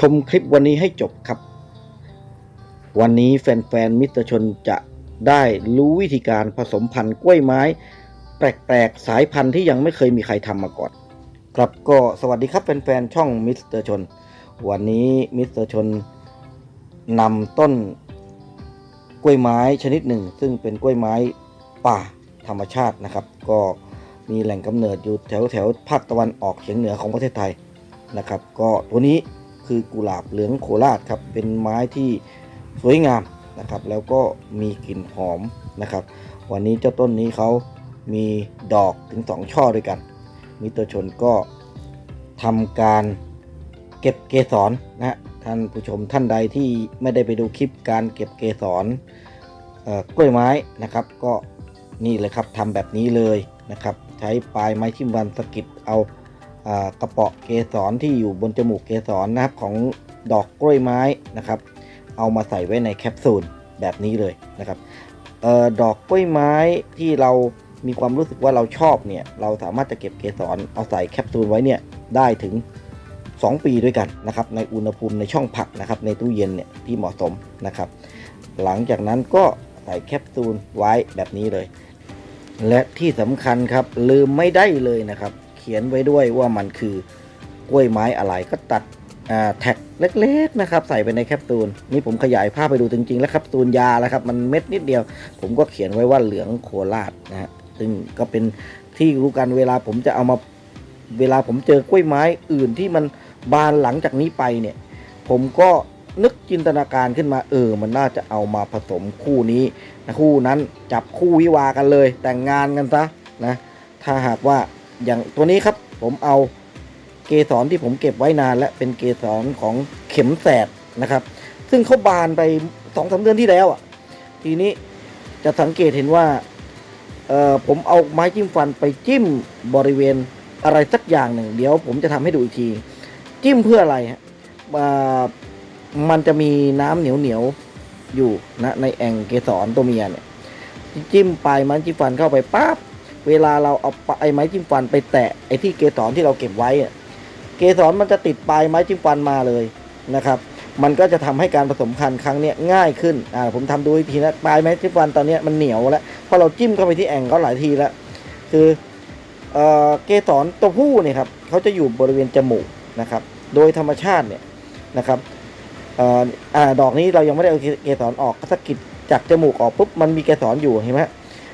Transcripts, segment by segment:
ชมคลิปวันนี้ให้จบครับ วันนี้แฟนๆมิสเตอร์ชนจะได้รู้วิธีการผสมพันธุ์กล้วยไม้ แปลกๆสายพันธุ์ที่ยังไม่เคยมีใครทำมาก่อน ครับก็สวัสดีครับแฟนๆช่องมิสเตอร์ชน วันนี้มิสเตอร์ชนนำต้นกล้วยไม้ชนิดหนึ่ง ซึ่งเป็นกล้วยไม้ป่าธรรมชาตินะครับ ก็มีแหล่งกำเนิดอยู่แถวแถวภาคตะวันออกเฉียงเหนือของประเทศไทยนะครับ ก็ตัวนี้ คือกุหลาบเหลืองโคราชครับเป็นไม้ที่สวยงามนะครับแล้วก็มีกลิ่นหอมนะครับ วันนี้เจ้าต้นนี้เขามีดอกถึงสองช่อด้วยกัน มิตรชนก็ทำการเก็บเกสรนะฮะท่านผู้ชมท่านใดที่ไม่ได้ไปดูคลิปการเก็บเกสรกล้วยไม้นะครับ ก็นี่เลยครับทำแบบนี้เลยนะครับ ใช้ปลายไม้ทิ่มวันสกิดเอา กระเปาะเกสรที่อยู่บนจมูกเกสรนะครับของดอกกล้วยไม้นะครับ เอามาใส่ไว้ในแคปซูลแบบนี้เลยนะครับออดอกกล้วยไม้ที่เรามีความรู้สึกว่าเราชอบเนี่ยเราสามารถจะเก็บเกสรเอาใส่แคปซูลไว้เนี่ยได้ถึง 2 ปีด้วยกันนะครับในอุณหภูมิในช่องผักนะครับในตู้เย็นเนี่ยที่เหมาะสมนะครับ หลังจากนั้นก็ใส่แคปซูลไว้แบบนี้เลย และที่สำคัญครับลืมไม่ได้เลยนะครับ ขียนไว้ด้วยว่ามันคือกล้วยไม้อะไรก็ตัดแท็กเล็กๆนะครับ ใส่ไปในแคปซูลนี่ผมขยายภาพไปดูจริงๆ แล้วแคปซูลยาแล้วครับ มันเม็ดนิดเดียว ผมก็เขียนไว้ว่าเหลืองโคราชนะฮะซึ่งก็เป็นที่รู้กันเวลาผมจะเอามาเวลาผมเจอกล้วยไม้อื่นที่มันบานหลังจากนี้ไปเนี่ย ผมก็นึกจินตนาการขึ้นมาเออ มันน่าจะเอามาผสมคู่นี้นะคู่นั้นจับคู่วิวากันเลย แต่งงานกันซะนะถ้าหากว่า อย่างตัวนี้ครับผมเอาเกสรที่ผมเก็บไว้นาน และเป็นเกสรของเข็มแสดนะครับ ซึ่งเขาบานไปสองสาเดือนที่แล้วอะ ทีนี้จะสังเกตเห็นว่าผมเอาไม้จิ้มฟันไปจิ้มบริเวณอะไรสักอย่างหนึ่ง เดี๋ยวผมจะทำให้ดูอีกที จิ้มเพื่ออะไรฮะมันจะมีน้ำเหนียวเหนียวๆอยู่นะในแอ่งเกสรตัวเมียเนี่ยจิ้มปลายไม้จิ้มฟันเข้าไปปั๊บ เวลาเราเอาปลายไม้จิ้มฟันไปแตะไอ้ที่เกสรที่เราเก็บไว้เกสรมันจะติดปลายไม้จิ้มฟันมาเลยนะครับ มันก็จะทำให้การผสมพันธุ์ครั้งนี้ง่ายขึ้นอ่าผมทำดูอีกทีนะปลายไม้จิ้มฟันตอนนี้มันเหนียวแล้วเพราะเราจิ้มเข้าไปที่แอ่งเขาหลายทีแล้วคือเอ่อเกสรตัวผู้เนี่ยครับเขาจะอยู่บริเวณจมูกนะครับ โดยธรรมชาติเนี่ยนะครับเอ่ออดอกนี้เรายังไม่ได้เอาเกสรออกสกิดจากจมูกออกปุ๊บมันมีเกสรอยู่เห็นไหม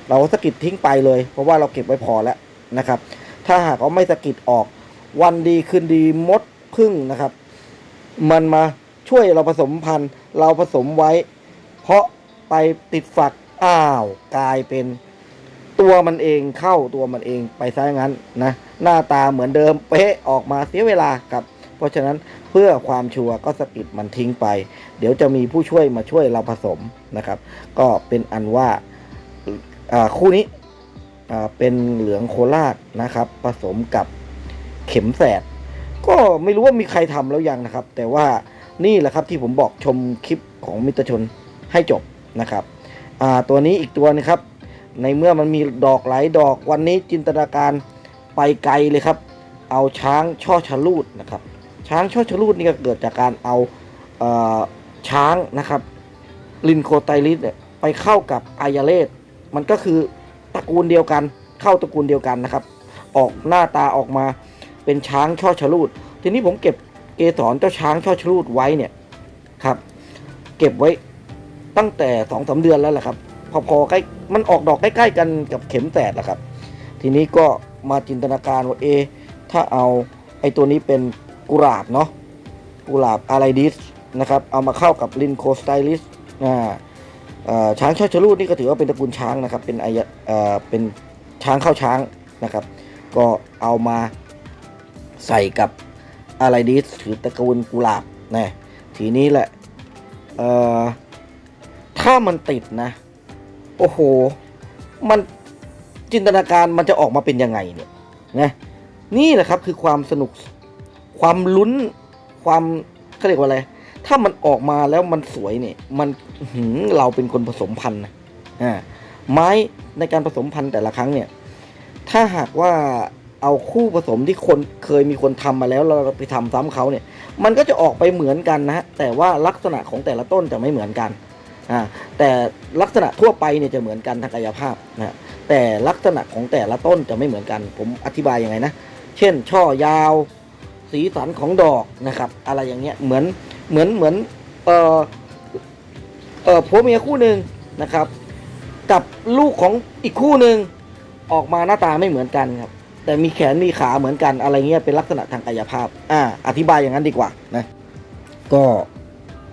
เราสกิดทิ้งไปเลย เพราะว่าเราเก็บไว้พอแล้วนะครับ ถ้าหากเราไม่สกิดออก วันดีคืนดีมดพึ่งนะครับ มันมาช่วยเราผสมพันธุ์ เราผสมไว้ เพราะไปติดฝักอ้าวกลายเป็นตัวมันเองเข้าตัวมันเองไปซะอย่างนั้นนะหน้าตาเหมือนเดิมเป๊ะออกมาเสียเวลากับ เพราะฉะนั้นเพื่อความชัวร์ก็สกิดมันทิ้งไป เดี๋ยวจะมีผู้ช่วยมาช่วยเราผสมนะครับ ก็เป็นอันว่า คู่นี้เป็นเหลืองโคราชนะครับ ผสมกับเข็มแสดก็ไม่รู้ว่ามีใครทำแล้วยังนะครับ แต่ว่านี่แหละครับที่ผมบอกชมคลิปของมิตรชนให้จบนะครับตัวนี้อีกตัวนึงครับ ในเมื่อมันมีดอกหลายดอกวันนี้จินตนาการไปไกลเลยครับ เอาช้างช่อชะลูดนะครับ ช้างช่อชะลูดนี่ก็เกิดจากการเอาเอช้างนะครับ ลินโคไตลิสไปเข้ากับอายาเลส มันก็คือตระกูลเดียวกัน เข้าตระกูลเดียวกันนะครับ ออกหน้าตาออกมาเป็นช้างช่อชะลูด ทีนี้ผมเก็บเกสรเจ้าช้างช่อชะลูดไว้เนี่ยครับ เก็บไว้ตั้งแต่สองสาเดือนแล้วแหละครับพอๆใกล้มันออกดอกใกล้ๆกันกับเข็มแสดแหละครับ ทีนี้ก็มาจินตนาการว่าเอ ถ้าเอาไอ้ตัวนี้เป็นกุหลาบเนาะกุหลาบอาไรดิสนะครับ เอามาเข้ากับลินโคสไตลิสอ่า ช้างช่อชะลูดนี่ก็ถือว่าเป็นตระกูลช้างนะครับ เป็นอายเอ่อเป็นช้างเข้าช้างนะครับ ก็เอามาใส่กับอะไรดิสถือตระกูลกุหลาบนะทีนี้แหละถ้ามันติดนะ โอ้โห มันจินตนาการมันจะออกมาเป็นยังไงเนี่ยนะนี่แหละครับคือความสนุกความลุ้นความเขาเรียกว่าอะไร ถ้ามันออกมาแล้วมันสวยเนี่ยมันหือเราเป็นคนผสมพันธุ์นะอ่าไม้ในการผสมพันธุ์แต่ละครั้งเนี่ย ถ้าหากว่าเอาคู่ผสมที่คนเคยมีคนทำมาแล้วเราไปทำซ้ำเขาเนี่ย มันก็จะออกไปเหมือนกันนะฮะแต่ว่าลักษณะของแต่ละต้นจะไม่เหมือนกันอ่าแต่ลักษณะทั่วไปเนี่ยจะเหมือนกันทางกายภาพนะแต่ลักษณะของแต่ละต้นจะไม่เหมือนกัน ผมอธิบายยังไงนะ เช่น ช่อยาว สีสันของดอกนะครับ อะไรอย่างเงี้ยเหมือน เหมือนเหมือนเออเออผัวเมียคู่หนึ่งนะครับ กับลูกของอีกคู่หนึ่งออกมาหน้าตาไม่เหมือนกันครับ แต่มีแขนมีขาเหมือนกันอะไรเงี้ยเป็นลักษณะทางกายภาพอ่าอธิบายอย่างนั้นดีกว่านะก็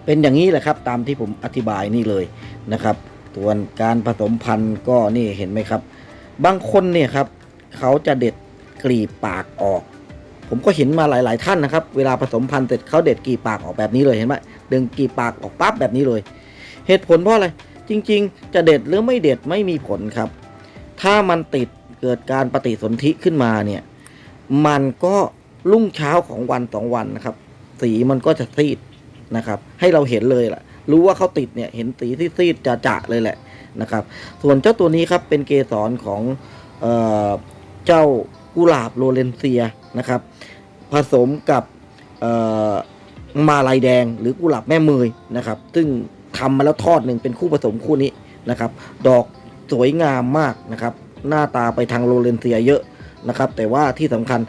เป็นอย่างนี้แหละครับ ตามที่ผมอธิบายนี่เลยนะครับส่วนการผสมพันธุ์ก็นี่เห็นไหมครับ บางคนเนี่ยครับ เขาจะเด็ดกลีบปากออก ผมก็เห็นมาหลาย ๆ ท่านนะครับ เวลาผสมพันธุ์เสร็จเขาเด็ดกีบปากออกแบบนี้เลยเห็นไหมดึงกีบปากออกปั๊บแบบนี้เลย เหตุผลเพราะอะไร จริง ๆ จะเด็ดหรือไม่เด็ดไม่มีผลครับ ถ้ามันติดเกิดการปฏิสนธิขึ้นมาเนี่ย มันก็รุ่งเช้าของวันสองวันนะครับ สีมันก็จะซีดนะครับ ให้เราเห็นเลยล่ะ รู้ว่าเขาติดเนี่ยเห็นสีที่ซีดจะจะเลยแหละนะครับ ส่วนเจ้าตัวนี้ครับเป็นเกสรของเออเจ้ากุหลาบโรเลนเซีย นะครับ ผสมกับมาลายแดงหรือกุหลาบแม่เมยนะครับ ซึ่งทำมาแล้วทอดหนึ่งเป็นคู่ผสมคู่นี้นะครับ ดอกสวยงามมากนะครับ หน้าตาไปทางโรเลนเซียเยอะนะครับ แต่ว่าที่สำคัญ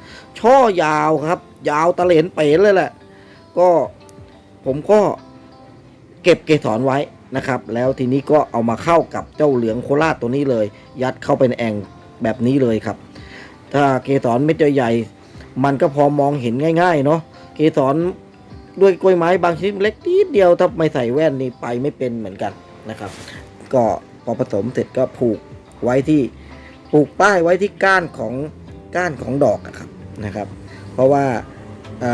ช่อยาวครับ ยาวตะเหลนเป๋เลยแหละ ก็ผมก็เก็บเกสรไว้นะครับ แล้วทีนี้ก็เอามาเข้ากับเจ้าเหลืองโคราชตัวนี้เลย ยัดเข้าไปในแองแบบนี้เลยครับ ถ้าเกสรเม็ดใหญ่ มันก็พอมองเห็นง่ายๆเนาะเกสรด้วยกล้วยไม้บางชนิดเล็กนิดเดียวถ้าไม่ใส่แว่นนี่ไปไม่เป็นเหมือนกันนะครับ ก็พอผสมเสร็จก็ผูกไว้ที่ปลูกป้ายไว้ที่ก้านของก้านของดอกอะครับนะครับ เพราะว่า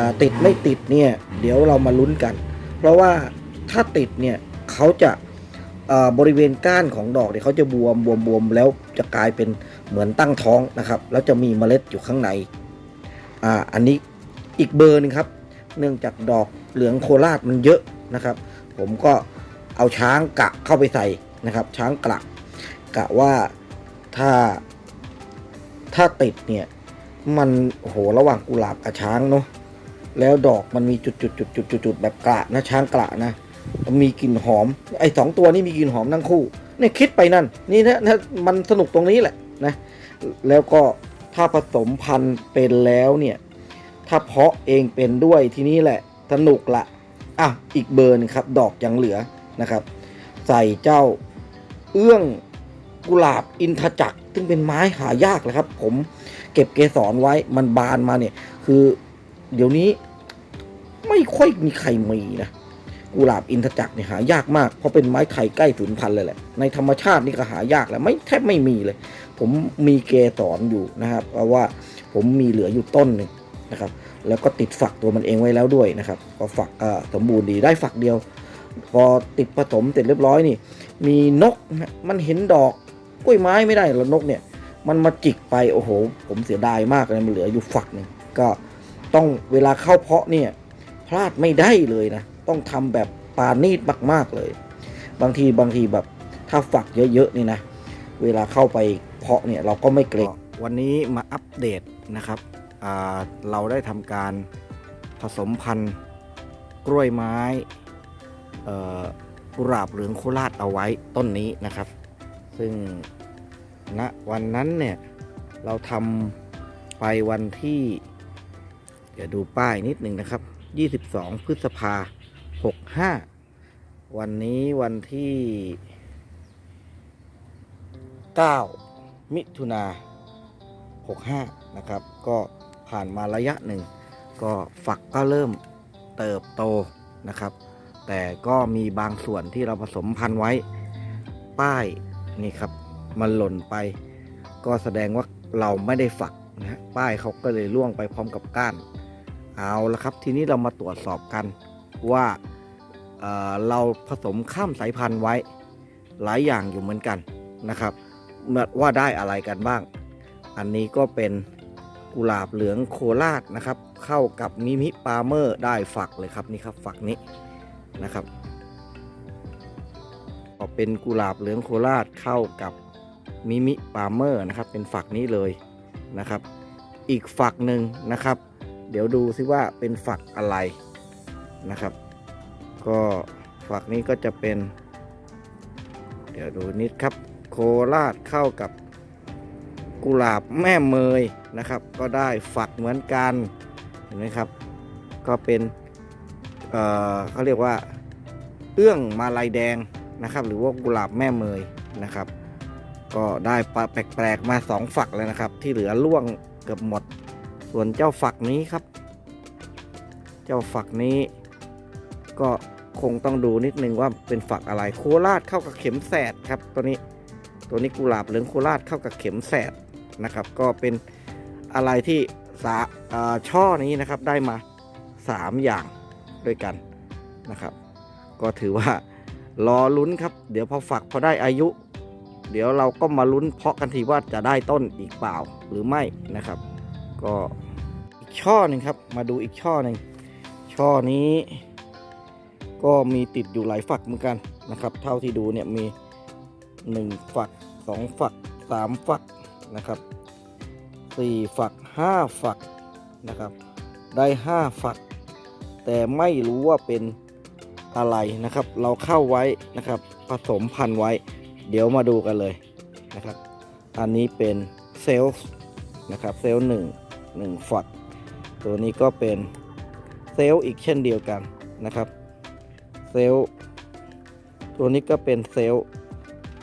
าติดไม่ติดเนี่ยเดี๋ยวเรามาลุ้นกัน เพราะว่าถ้าติดเนี่ยเขาจะาบริเวณก้านของดอกเนี่ยเขาจะบวมบวมบวมแล้วจะกลายเป็นเหมือนตั้งท้องนะครับ แล้วจะมีเมล็ดอยู่ข้างใน อ่าอันนี้อีกเบอร์หนึงครับ เนื่องจากดอกเหลืองโคราชมันเยอะนะครับ ผมก็เอาช้างกะเข้าไปใส่นะครับ ช้างกะกะว่าถ้าถ้าติดเนี่ยมันโอ้โหระหว่างกุหลาบกับช้างเนาะแล้วดอกมันมีจุดจุดจุดจุดจุดจุดแบบกระนะช้างกระนะมีกลิ่นหอม ไอ้สองตัวนี้มีกลิ่นหอมทั้งคู่เนี่ยคิดไปนั่น นี่นะนะมันสนุกตรงนี้แหละนะ แล้วก็ ถ้าผสมพันธุ์เป็นแล้วเนี่ย ถ้าเพาะเองเป็นด้วยทีนี้แหละสนุกละอะอีกเบอร์หนึงครับ ดอกยังเหลือนะครับ ใส่เจ้าเอื้องกุหลาบอินทจักร ซึ่งเป็นไม้หายากเลยครับ ผมเก็บเกสรไว้มันบานมาเนี่ย คือ เดี๋ยวนี้ไม่ค่อยมีใครมีนะ กุหลาบอินทจักรเนี่ยหายากมาก เพราะเป็นไม้ไทยใกล้สูญพันธุ์เลยแหละ ในธรรมชาตินี่ก็หายากแล้วไม่แทบไม่มีเลย ผมมีเกสรอยู่นะครับเพราะว่าผมมีเหลืออยู่ต้นหนึ่งนะครับ แล้วก็ติดฝักตัวมันเองไว้แล้วด้วยนะครับก็ฝักสมบูรณ์ดีได้ฝักเดียว พอติดผสมเสร็จเรียบร้อยนี่ มีนกมันเห็นดอกกล้วยไม้ไม่ได้แล้วนกเนี่ย มันมาจิกไปโอ้โห ผมเสียดายมากเลยมันเหลืออยู่ฝักหนึ่งก็ต้องเวลาเข้าเพาะเนี่ยพลาดไม่ได้เลยนะ ต้องทำแบบปานีตมาก ๆเลย บางทีบางทีแบบถ้าฝักเยอะๆนี่นะ เวลาเข้าไปเพาะเนี่ยเราก็ไม่เกรงวันนี้มาอัปเดตนะครับเราได้ทำการผสมพันธุ์กล้วยไม้กุหลาบเหลืองโคราชเอาไว้ต้นนี้นะครับ ซึ่งณวันนั้นเนี่ยเราทำไปวันที่ เดี๋ยวดูป้ายนิดหนึ่งนะครับ 22 พฤษภาคม 65วันนี้วันที่9มิถุนา65นะครับ ก็ผ่านมาระยะหนึ่ง ก็ฝักก็เริ่มเติบโตนะครับ แต่ก็มีบางส่วนที่เราผสมพันธุ์ไว้ ป้ายนี่ครับ มันหล่นไป ก็แสดงว่าเราไม่ได้ฝักนะฮะป้ายเขาก็เลยล่วงไปพร้อมกับก้าน เอาละครับ ทีนี้เรามาตรวจสอบกันว่า เราผสมข้ามสายพันธุ์ไว้หลายอย่างอยู่เหมือนกันนะครับว่าได้อะไรกันบ้าง อันนี้ก็เป็นกุหลาบเหลืองโคราชนะครับ เข้ากับมิมิปาเมอร์ได้ฝักเลยครับนี่ครับฝักนี้นะครับก็เป็นกุหลาบเหลืองโคราชเข้ากับมิมิปาเมอร์นะครับ เป็นฝักนี้เลยนะครับ อีกฝักหนึ่งนะครับ เดี๋ยวดูซิว่าเป็นฝักอะไรนะครับ ก็ฝักนี้ก็จะเป็น เดี๋ยวดูนิดครับ โคราชเข้ากับกุหลาบแม่เมยนะครับ ก็ได้ฝักเหมือนกันเห็นไหมครับ ก็เป็นเอ่อเขาเรียกว่า เอื้องมาลายแดงนะครับ หรือว่ากุหลาบแม่เมยนะครับ ก็ได้ปลาแปลกๆมาสองฝักเลยนะครับ ที่เหลือล่วงเกือบหมด ส่วนเจ้าฝักนี้ครับ เจ้าฝักนี้ ก็คงต้องดูนิดนึงว่าเป็นฝักอะไรโคราชเข้ากับเข็มแสดครับตัวนี้ตัวนี้กุหลาบเหลืองโคราชเข้ากับเข็มแสดนะครับ ก็เป็นอะไรที่สาช่อนี้นะครับได้มา 3 อย่างด้วยกันนะครับ ก็ถือว่ารอลุ้นครับ เดี๋ยวพอฝักพอได้อายุ เดี๋ยวเราก็มาลุ้นเพาะกันทีว่าจะได้ต้นอีกเปล่าหรือไม่นะครับ ก็อีกช่อหนึ่งครับ มาดูอีกช่อหนึ่งช่อนี้ ก็มีติดอยู่หลายฝักเหมือนกันนะครับ เท่าที่ดูเนี่ยมี 1 ฝัก 2 ฝัก 3 ฝักนะครับ 4 ฝัก 5 ฝักนะครับ ได้ 5 ฝัก แต่ไม่รู้ว่าเป็นอะไรนะครับ เราเข้าไว้นะครับ ผสมพันธุ์ไว้ เดี๋ยวมาดูกันเลยนะครับ อันนี้เป็นเซลล์นะครับเซลล์หนึ่งหนึ่งฝัก ตัวนี้ก็เป็นเซลล์อีกเช่นเดียวกันนะครับ เซลล์ตัวนี้ก็เป็นเซลล์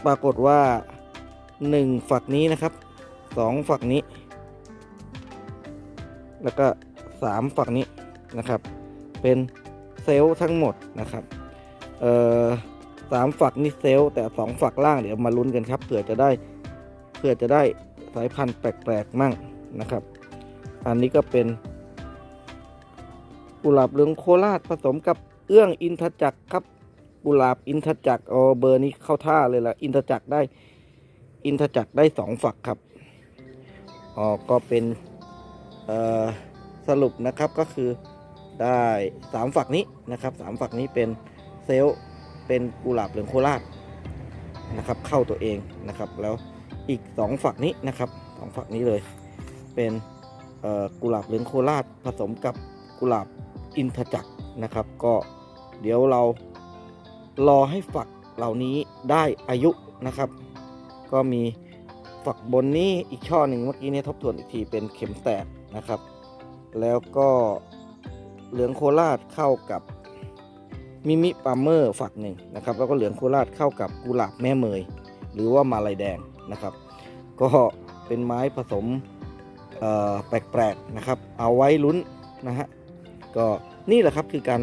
ปรากฏว่า 1 ฝักนี้นะครับ 2 ฝักนี้ แล้วก็ 3 ฝักนี้นะครับ เป็นเซลล์ทั้งหมดนะครับเอ่อสามฝักนี่เซลล์แต่สองฝักล่างเดี๋ยวมาลุ้นกันครับเผื่อจะได้เผื่อจะได้สายพันธุ์แปลกๆมั่งนะครับ อันนี้ก็เป็นกุหลาบเหลืองโคราชผสมกับ เอื้องอินทจักรครับกุหลาบอินทจักรอ๋อเบอร์นี้เข้าท่าเลยละอินทจักรได้ อินทจักรได้สองฝักครับอ๋อก็เป็นเอ่อสรุปนะครับก็คือได้สามฝักนี้นะครับสามฝักนี้เป็นเซลเป็นกุหลาบเหลืองโคราชนะครับเข้าตัวเองนะครับแล้วอีกสองฝักนี้นะครับสองฝักนี้เลย เป็นเอ่อกุหลาบเหลืองโคราชผสมกับกุหลาบอินทจักรนะครับ ก็ เดี๋ยวเรารอให้ฝักเหล่านี้ได้อายุนะครับ ก็มีฝักบนนี้อีกช่อหนึ่งเมื่อกี้เนี่ยทบทวนอีกทีเป็นเข็มแตกนะครับ แล้วก็เหลืองโคราชเข้ากับมิมิปาเมอร์ฝักหนึ่งนะครับ แล้วก็เหลืองโคราชเข้ากับกุหลาบแม่เมย หรือว่ามาลายแดงนะครับ ก็เป็นไม้ผสมแปลกๆนะครับ เอาไว้ลุ้นนะฮะก็นี่แหละครับคือการ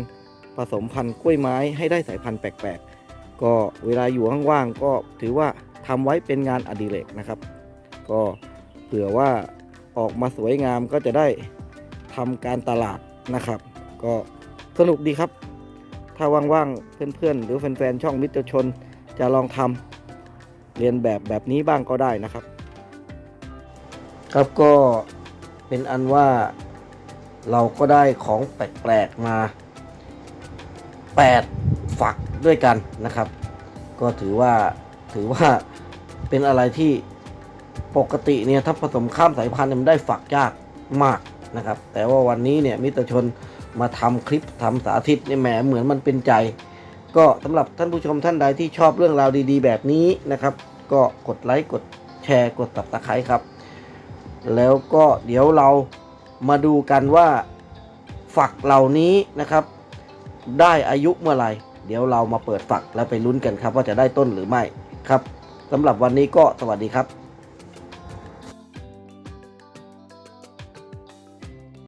ผสมพันธุ์กล้วยไม้ให้ได้สายพันธุ์แปลกๆ ก็เวลาอยู่ว่างๆก็ถือว่าทำไว้เป็นงานอดิเรกนะครับ ก็เผื่อว่าออกมาสวยงามก็จะได้ทำการตลาดนะครับ ก็สนุกดีครับ ถ้าว่างๆเพื่อนๆ หรือแฟนๆช่องมิตรชนจะลองทำเรียนแบบแบบนี้บ้างก็ได้นะครับ ครับก็เป็นอันว่าเราก็ได้ของแปลกๆมา 8 ฝักด้วยกันนะครับ ก็ถือว่าถือว่าเป็นอะไรที่ปกติเนี่ยถ้าผสมข้ามสายพันธุ์มันได้ฝักยากมากนะครับ แต่ว่าวันนี้เนี่ยมิตรชนมาทำคลิปทำสาธิตเนี่ยแหมเหมือนมันเป็นใจ ก็สำหรับท่านผู้ชมท่านใดที่ชอบเรื่องราวดีๆ แบบนี้นะครับ ก็กดไลค์กดแชร์กดตับตะไคร้ครับ แล้วก็เดี๋ยวเรามาดูกันว่าฝักเหล่านี้นะครับ ได้อายุเมื่อไหร่ เดี๋ยวเรามาเปิดฝักแล้วไปลุ้นกันครับ ว่าจะได้ต้นหรือไม่ครับสำหรับวันนี้ก็สวัสดีครับ